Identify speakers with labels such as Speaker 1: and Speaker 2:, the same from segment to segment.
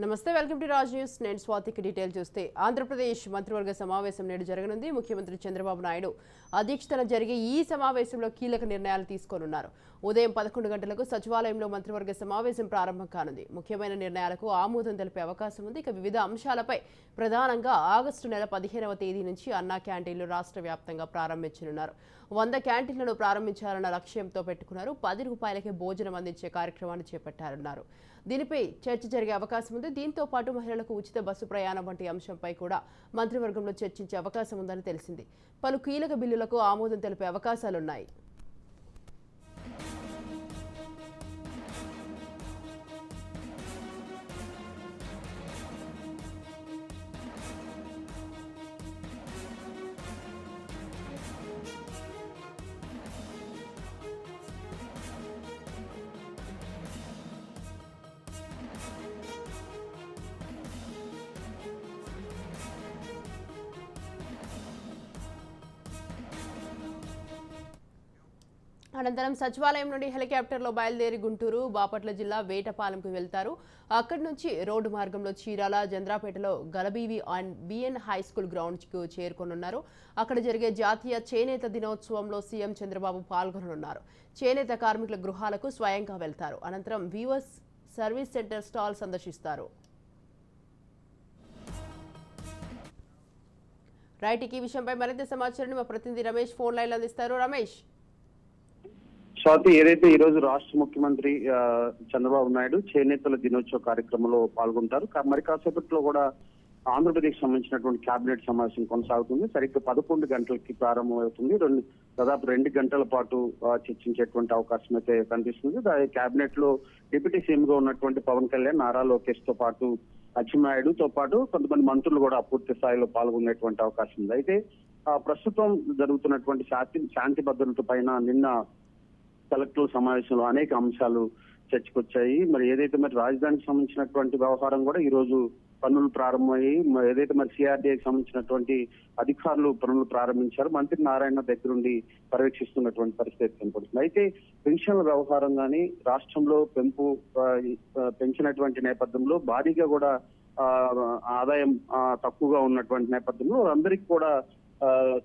Speaker 1: నమస్తే welcome to Raj news. నేను స్వాతికి detail చూస్తే ఆంధ్రప్రదేశ్ మంత్రివర్గ సమావేశం నేడు జరగనుంది. ముఖ్యమంత్రి చంద్రబాబు నాయుడు అధ్యక్షతన జరిగే ఈ సమావేశంలో కీలక నిర్ణయాలు తీసుకోనున్నారు. ఉదయం పదకొండు గంటలకు సచివాలయంలో మంత్రివర్గ సమావేశం ప్రారంభం కానుంది. ముఖ్యమైన నిర్ణయాలకు ఆమోదం తెలిపే అవకాశం ఉంది. ఇక వివిధ అంశాలపై ప్రధానంగా ఆగస్టు నెల పదిహేనవ తేదీ నుంచి అన్నా క్యాంటీన్లు రాష్ట్ర వ్యాప్తంగా ప్రారంభించనున్నారు. వంద క్యాంటీన్లను ప్రారంభించాలన్న లక్ష్యంతో పెట్టుకున్నారు. పది రూపాయలకే భోజనం అందించే కార్యక్రమాన్ని చేపట్టారన్నారు. దీనిపై చర్చ జరిగే అవకాశం ఉంది. దీంతో పాటు మహిళలకు ఉచిత బస్సు ప్రయాణం వంటి అంశంపై కూడా మంత్రివర్గంలో చర్చించే అవకాశం ఉందని తెలిసింది. పలు కీలక బిల్లులకు ఆమోదం తెలిపే అవకాశాలున్నాయి. అనంతరం సచివాలయం నుండి హెలికాప్టర్లో బయలుదేరి గుంటూరు బాపట్ల జిల్లా వేటపాలెంకు వెళ్తారు. అక్కడి నుంచి రోడ్డు మార్గంలో చీరాల చంద్రాపేటలో గలబీవి అండ్ బిఎన్ హై స్కూల్ గ్రౌండ్కు చేరుకోనున్నారు. అక్కడ జరిగే జాతీయ చేనేత దినోత్సవంలో సీఎం చంద్రబాబు పాల్గొననున్నారు. చేనేత కార్మికుల గృహాలకు స్వయంగా వెళ్తారు. అనంతరం వీవర్స్ సర్వీస్ సెంటర్ స్టాల్ సందర్శిస్తారు. రైట్ ఈ విషయంపై మరింత సమాచారాన్ని మా ప్రతినిధి రమేష్ ఫోన్ లైన్లో అందిస్తారు. రమేష్.
Speaker 2: స్వాతి ఏదైతే ఈ రోజు రాష్ట్ర ముఖ్యమంత్రి చంద్రబాబు నాయుడు చేనేతల దినోత్సవ కార్యక్రమంలో పాల్గొంటారు మరి కాసేపట్లో కూడా ఆంధ్రప్రదేశ్ సంబంధించినటువంటి కేబినెట్ సమావేశం కొనసాగుతుంది. సరిగ్గా పదకొండు గంటలకి ప్రారంభమవుతుంది. రెండు దాదాపు రెండు గంటల పాటు చర్చించేటువంటి అవకాశం అయితే కనిపిస్తుంది. కేబినెట్లో డిప్యూటీ సీఎం గా ఉన్నటువంటి పవన్ కళ్యాణ్ నారా లోకేష్తో పాటు అచ్చెన్నాయుడుతో పాటు కొంతమంది మంత్రులు కూడా పూర్తి స్థాయిలో పాల్గొనేటువంటి అవకాశం ఉంది. అయితే ఆ, ప్రస్తుతం జరుగుతున్నటువంటి శాంతి శాంతి భద్రత పైన నిన్న కలెక్టర్ సమావేశంలో అనేక అంశాలు చర్చకొచ్చాయి. మరి ఏదైతే మరి రాజధానికి సంబంధించినటువంటి వ్యవహారం కూడా ఈ రోజు పనులు ప్రారంభమయ్యి ఏదైతే మరి సిఆర్డీఏకి సంబంధించినటువంటి అధికారులు పనులు ప్రారంభించారు మంత్రి నారాయణ దగ్గరుండి పర్యవేక్షిస్తున్నటువంటి పరిస్థితి కనపడుతుంది. అయితే పెన్షన్ల వ్యవహారం కానీ రాష్ట్రంలో పెంపు పెంచినటువంటి నేపథ్యంలో భారీగా కూడా ఆదాయం తక్కువగా ఉన్నటువంటి నేపథ్యంలో అందరికీ కూడా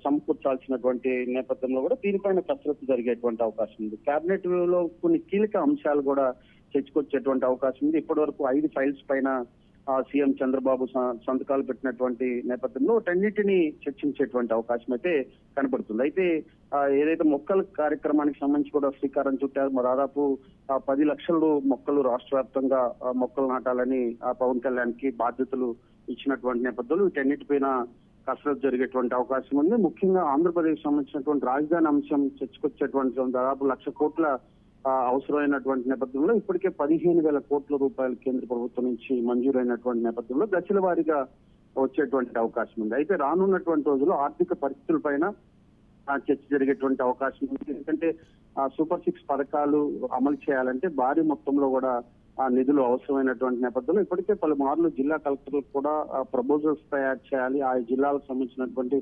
Speaker 2: సమకూర్చాల్సినటువంటి నేపథ్యంలో కూడా దీనిపైన కసరత్తు జరిగేటువంటి అవకాశం ఉంది. కేబినెట్లో కొన్ని కీలక అంశాలు కూడా చర్చకొచ్చేటువంటి అవకాశం ఉంది. ఇప్పటి వరకు ఐదు ఫైల్స్ పైన సీఎం చంద్రబాబు స- సంతకాలు పెట్టినటువంటి నేపథ్యంలో రెండింటిని చర్చించేటువంటి అవకాశం అయితే కనబడుతుంది. అయితే ఏదైతే మొక్కల కార్యక్రమానికి సంబంధించి కూడా శ్రీకారం చుట్టారు దాదాపు ఆ, పది లక్షలు మొక్కలు రాష్ట్ర వ్యాప్తంగా మొక్కలు నాటాలని ఆ, పవన్ కళ్యాణ్కి బాధ్యతలు ఇచ్చినటువంటి నేపథ్యంలో వీటన్నిటిపైన కసరత్తు జరిగేటువంటి అవకాశం ఉంది. ముఖ్యంగా ఆంధ్రప్రదేశ్ సంబంధించినటువంటి రాజధాని అంశం చర్చకొచ్చేటువంటి దాదాపు లక్ష కోట్ల అవసరమైనటువంటి నేపథ్యంలో ఇప్పటికే పదిహేను వేల కోట్ల రూపాయలు కేంద్ర ప్రభుత్వం నుంచి మంజూరైనటువంటి నేపథ్యంలో దశల వారీగా వచ్చేటువంటి అవకాశం ఉంది. అయితే రానున్నటువంటి రోజుల్లో ఆర్థిక పరిస్థితుల పైన చర్చ జరిగేటువంటి అవకాశం ఉంది. ఎందుకంటే ఆ సూపర్ సిక్స్ పథకాలు అమలు చేయాలంటే భారీ మొత్తంలో కూడా నిధులు అవసరమైనటువంటి నేపథ్యంలో ఇప్పటికే పలుమార్లు జిల్లా కలెక్టర్లకు కూడా ప్రపోజల్స్ తయారు చేయాలి. ఆ జిల్లాలకు సంబంధించినటువంటి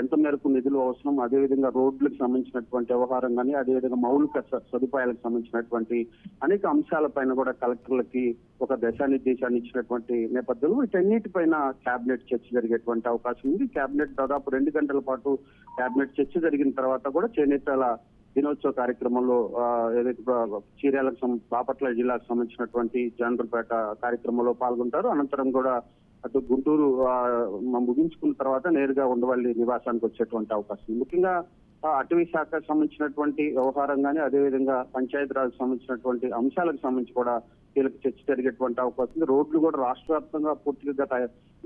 Speaker 2: ఎంత మేరకు నిధులు అవసరం అదేవిధంగా రోడ్లకు సంబంధించినటువంటి వ్యవహారం కానీ అదేవిధంగా మౌలిక సదుపాయాలకు సంబంధించినటువంటి అనేక అంశాలపైన కూడా కలెక్టర్లకి ఒక దశానిర్దేశాన్ని ఇచ్చినటువంటి నేపథ్యంలో వీటన్నిటిపైన కేబినెట్ చర్చ జరిగేటువంటి అవకాశం ఉంది. కేబినెట్ దాదాపు రెండు గంటల పాటు కేబినెట్ చర్చ జరిగిన తర్వాత కూడా చేనేతల దినోత్సవ కార్యక్రమంలో ఏదైతే చీర్యాలకు చీరాలకు బాపట్ల జిల్లాకు సంబంధించినటువంటి జనరల్పేట కార్యక్రమంలో పాల్గొంటారు. అనంతరం కూడా అటు గుంటూరు ముగించుకున్న తర్వాత నేరుగా ఉండవల్లి నివాసానికి వచ్చేటువంటి అవకాశం ముఖ్యంగా అటవీ శాఖకు సంబంధించినటువంటి వ్యవహారం కానీ అదేవిధంగా పంచాయతీరాజ్ సంబంధించినటువంటి అంశాలకు సంబంధించి కూడా కీలక చర్చ జరిగేటువంటి అవకాశం రోడ్లు కూడా రాష్ట్ర వ్యాప్తంగా పూర్తిగా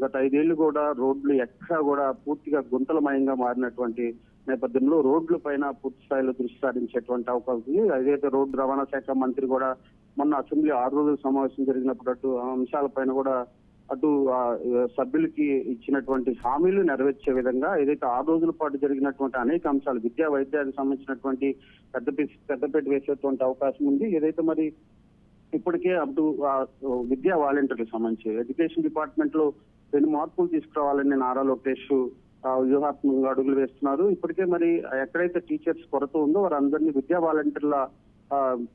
Speaker 2: గత ఐదేళ్ళు కూడా రోడ్లు ఎక్కడా కూడా పూర్తిగా గుంతలమయంగా మారినటువంటి నేపథ్యంలో రోడ్ల పైన పూర్తి స్థాయిలో దృష్టి సారించేటువంటి అవకాశం ఉంది. అదైతే రోడ్డు రవాణా శాఖ మంత్రి కూడా మొన్న అసెంబ్లీ ఆరు రోజుల సమావేశం జరిగినప్పుడు అటు అంశాల అంశాలపైన కూడా అటు సభ్యులకి ఇచ్చినటువంటి హామీలు నెరవేర్చే విధంగా ఏదైతే ఆరు రోజుల పాటు జరిగినటువంటి అనేక అంశాలు విద్యా వైద్యానికి సంబంధించినటువంటి పెద్ద పెద్దపేట వేసేటువంటి అవకాశం ఉంది. ఏదైతే మరి ఇప్పటికే అప్పుడు విద్యా వాలంటీర్లకు సంబంధించి ఎడ్యుకేషన్ డిపార్ట్మెంట్లో రెండు మార్పులు తీసుకురావాలని నారా లోకేష్ వ్యూహాత్మకంగా అడుగులు వేస్తున్నారు. ఇప్పటికే మరి ఎక్కడైతే టీచర్స్ కొరత ఉందో వారందరినీ విద్యా వాలంటీర్ల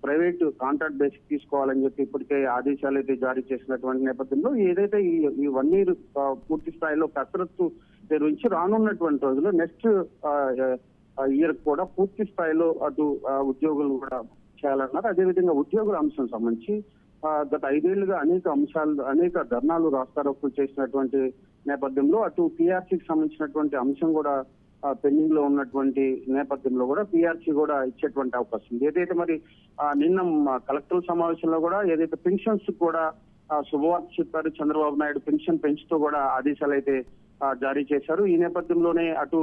Speaker 2: ప్రైవేట్ కాంట్రాక్ట్ బేసిక్ తీసుకోవాలని చెప్పి ఇప్పటికే ఆదేశాలు అయితే జారీ చేసినటువంటి నేపథ్యంలో ఏదైతే ఈ ఈ వన్ ఇయర్ పూర్తి స్థాయిలో కసరత్తు నిర్వహించి రానున్నటువంటి రోజుల్లో నెక్స్ట్ ఇయర్ కూడా పూర్తి స్థాయిలో అటు ఉద్యోగులు కూడా చేయాలన్నారు. అదేవిధంగా ఉద్యోగుల అంశం సంబంధించి గత ఐదేళ్ళుగా అనేక అంశాలు అనేక ధర్నాలు రాస్తారోకులు చేసినటువంటి నేపథ్యంలో అటు పిఆర్సీకి సంబంధించినటువంటి అంశం కూడా పెండింగ్లో ఉన్నటువంటి నేపథ్యంలో కూడా పిఆర్సీ కూడా ఇచ్చేటువంటి అవకాశం ఉంది. ఏదైతే మరి నిన్న కలెక్టర్ సమావేశంలో కూడా ఏదైతే పెన్షన్స్ కూడా శుభవార్త చెప్పారు చంద్రబాబు నాయుడు పెన్షన్ పెంచుతూ కూడా ఆదేశాలు అయితే జారీ చేశారు. ఈ నేపథ్యంలోనే అటు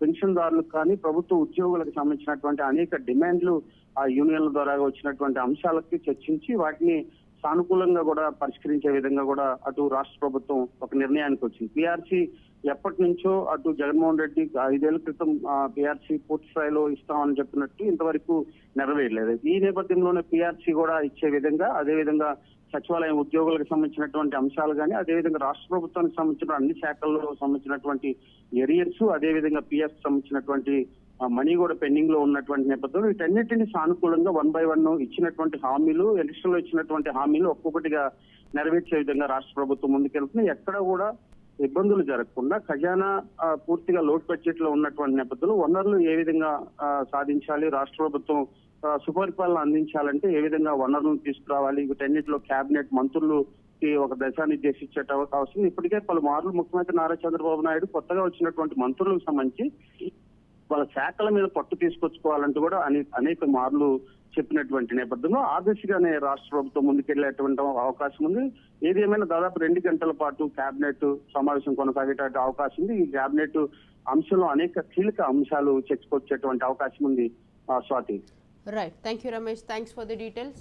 Speaker 2: పెన్షన్దారులకు కానీ ప్రభుత్వ ఉద్యోగులకు సంబంధించినటువంటి అనేక డిమాండ్లు ఆ యూనియన్ల ద్వారా వచ్చినటువంటి అంశాలకి చర్చించి వాటిని సానుకూలంగా కూడా పరిష్కరించే విధంగా కూడా అటు రాష్ట్ర ప్రభుత్వం ఒక నిర్ణయానికి వచ్చింది. పిఆర్సీ ఎప్పటి నుంచో అటు జగన్మోహన్ రెడ్డి ఐదేళ్ళ క్రితం పిఆర్సీ పూర్తి స్థాయిలో ఇస్తామని చెప్పినట్టు ఇంతవరకు నెరవేరలేదు. ఈ నేపథ్యంలోనే పిఆర్సీ కూడా ఇచ్చే విధంగా అదే విధంగా సచివాలయం ఉద్యోగులకు సంబంధించినటువంటి అంశాలు కానీ అదేవిధంగా రాష్ట్ర ప్రభుత్వానికి సంబంధించిన అన్ని శాఖల్లో సంబంధించినటువంటి ఎరియర్స్ అదేవిధంగా పిఎఫ్ సంబంధించినటువంటి మనీ కూడా పెండింగ్లో ఉన్నటువంటి నేపథ్యంలో వీటన్నిటిని సానుకూలంగా వన్ బై వన్ ఇచ్చినటువంటి హామీలు ఎలక్షన్లో ఇచ్చినటువంటి హామీలు ఒక్కొక్కటిగా నెరవేర్చే విధంగా రాష్ట్ర ప్రభుత్వం ముందుకెళ్తుంది. ఎక్కడ కూడా ఇబ్బందులు జరగకుండా ఖజానా పూర్తిగా లోటు బడ్జెట్లో ఉన్నటువంటి నేపథ్యంలో వనరులు ఏ విధంగా సాధించాలి రాష్ట్ర ప్రభుత్వం సుపరిపాలన అందించాలంటే ఏ విధంగా వనరులను తీసుకురావాలి? వీటన్నిటిలో కేబినెట్ మంత్రులు ఒక దశానిర్దేశించే అవకాశం ఇప్పటికే పలుమార్లు ముఖ్యమంత్రి నారా చంద్రబాబు నాయుడు కొత్తగా వచ్చినటువంటి మంత్రులకు సంబంధించి వాళ్ళ శాఖల మీద పట్టు తీసుకొచ్చుకోవాలంటూ కూడా అనే- అనేక మార్లు చెప్పినటువంటి నేపథ్యంలో ఆదర్శగానే రాష్ట్ర ప్రభుత్వం ముందుకెళ్ళేటువంటి అవకాశం ఉంది. ఏది ఏమైనా దాదాపు రెండు గంటల పాటు కేబినెట్ సమావేశం కొనసాగేట అవకాశం ఉంది. ఈ కేబినెట్ అంశంలో అనేక కీలక అంశాలు చర్చకొచ్చేటువంటి అవకాశం ఉంది Swathi.
Speaker 1: Right. Thank you, Ramesh. Thanks for the details.